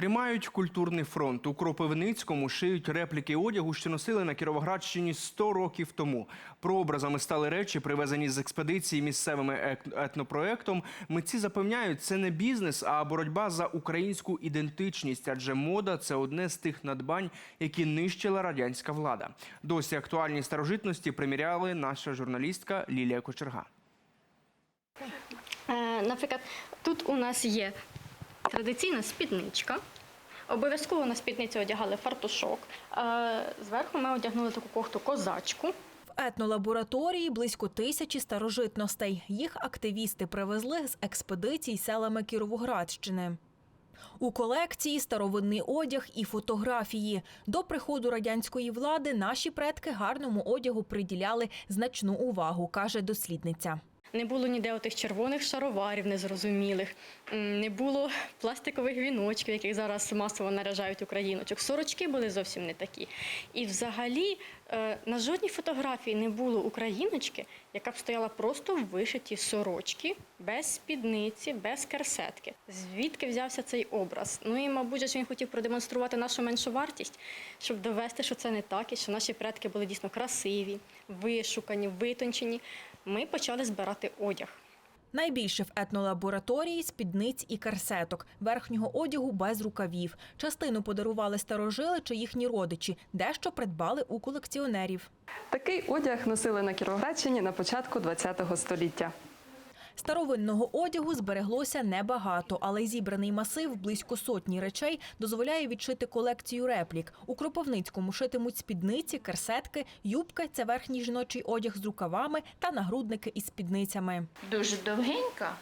Тримають культурний фронт. У Кропивницькому шиють репліки одягу, що носили на Кіровоградщині 100 років тому. Прообразами стали речі, привезені з експедиції місцевими ек- етнопроектом. Митці запевняють, це не бізнес, а боротьба за українську ідентичність, адже мода це одне з тих надбань, які нищила радянська влада. Досі актуальні старожитності приміряли наша журналістка Лілія Кочерга. Е, Наприклад, тут у нас є традиційна спідничка. Обов'язково на спідницю одягали фартушок. Е, Зверху ми одягнули таку кофту козачку. В етнолабораторії близько тисячі старожитностей. Їх активісти привезли з експедицій селами Кіровоградщини. У колекції старовинний одяг і фотографії. До приходу радянської влади наші предки гарному одягу приділяли значну увагу, каже дослідниця. Не було ніде отих червоних шароварів незрозумілих, не було пластикових віночків, яких зараз масово наряжають україночок. Сорочки були зовсім не такі. І взагалі на жодній фотографії не було україночки, яка б стояла просто в вишитій сорочці, без спідниці, без керсетки. Звідки взявся цей образ? Ну і, мабуть, він хотів продемонструвати нашу меншу вартість, щоб довести, що це не так, і що наші предки були дійсно красиві, вишукані, витончені. Ми почали збирати одяг. Найбільше в етнолабораторії спідниць і карсеток, верхнього одягу без рукавів. Частину подарували старожили чи їхні родичі, дещо придбали у колекціонерів. Такий одяг носили на Кіровоградщині на початку ХХ століття. Старовинного одягу збереглося небагато, але зібраний масив близько сотні речей дозволяє відшити колекцію реплік. У Кропивницькому шитимуть спідниці, керсетки, юбки це верхній жіночий одяг з рукавами та нагрудники із спідницями. дуже довгенька,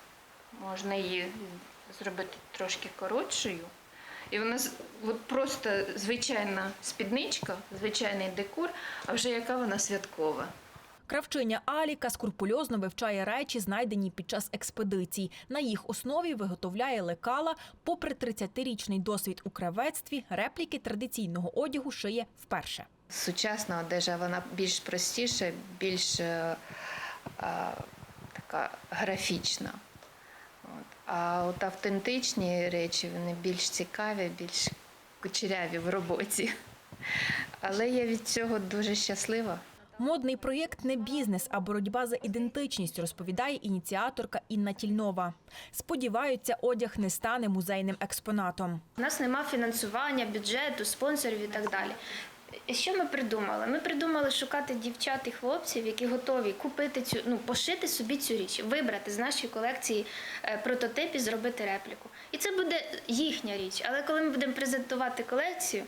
можна її зробити трошки коротшою. І вона от просто звичайна спідничка, звичайний декор, а вже яка вона святкова. Кравчиня Аліка скрупульозно вивчає речі, знайдені під час експедицій. На їх основі виготовляє лекала. Попри 30-річний досвід у кравецтві, репліки традиційного одягу шиє вперше. Сучасна одежа вона більш простіша, більш е, а, така графічна. От. А от автентичні речі вони більш цікаві, більш кучеряві в роботі. Але я від цього дуже щаслива. Модний проєкт не бізнес, а боротьба за ідентичність, розповідає ініціаторка Інна Тільнова. Сподіваються, одяг не стане музейним експонатом. У нас нема фінансування, бюджету, спонсорів і так далі. Що ми придумали? Ми придумали шукати дівчат і хлопців, які готові купити цю, ну пошити собі цю річ, вибрати з нашої колекції е, прототип і зробити репліку. І це буде їхня річ. Але коли ми будемо презентувати колекцію,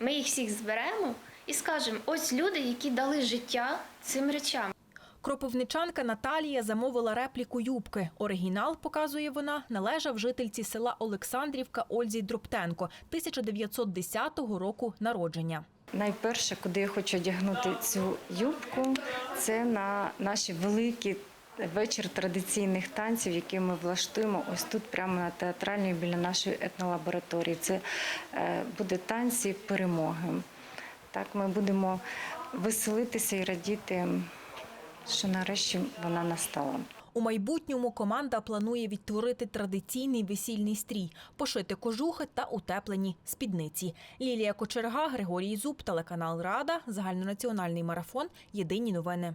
ми їх всіх зберемо і скажемо: ось люди, які дали життя цим речам. Кропивничанка Наталія замовила репліку юбки. Оригінал, показує вона, належав жительці села Олександрівка Ользі Дроптенко 1910 року народження. Найперше, куди я хочу одягнути цю юбку, це на наші великі вечір традиційних танців, які ми влаштуємо ось тут, прямо на театральній біля нашої етнолабораторії. Це е, буде танці перемоги. Так, ми будемо веселитися і радіти, що нарешті вона настала. У майбутньому команда планує відтворити традиційний весільний стрій, пошити кожухи та утеплені спідниці. Лілія Кочерга, Григорій Зуб, телеканал Рада, загальнонаціональний марафон. Єдині новини.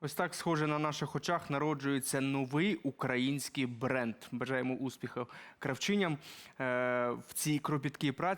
Ось так, схоже, на наших очах народжується новий український бренд. Бажаємо успіху кравчиням е, в цій кропіткій праці.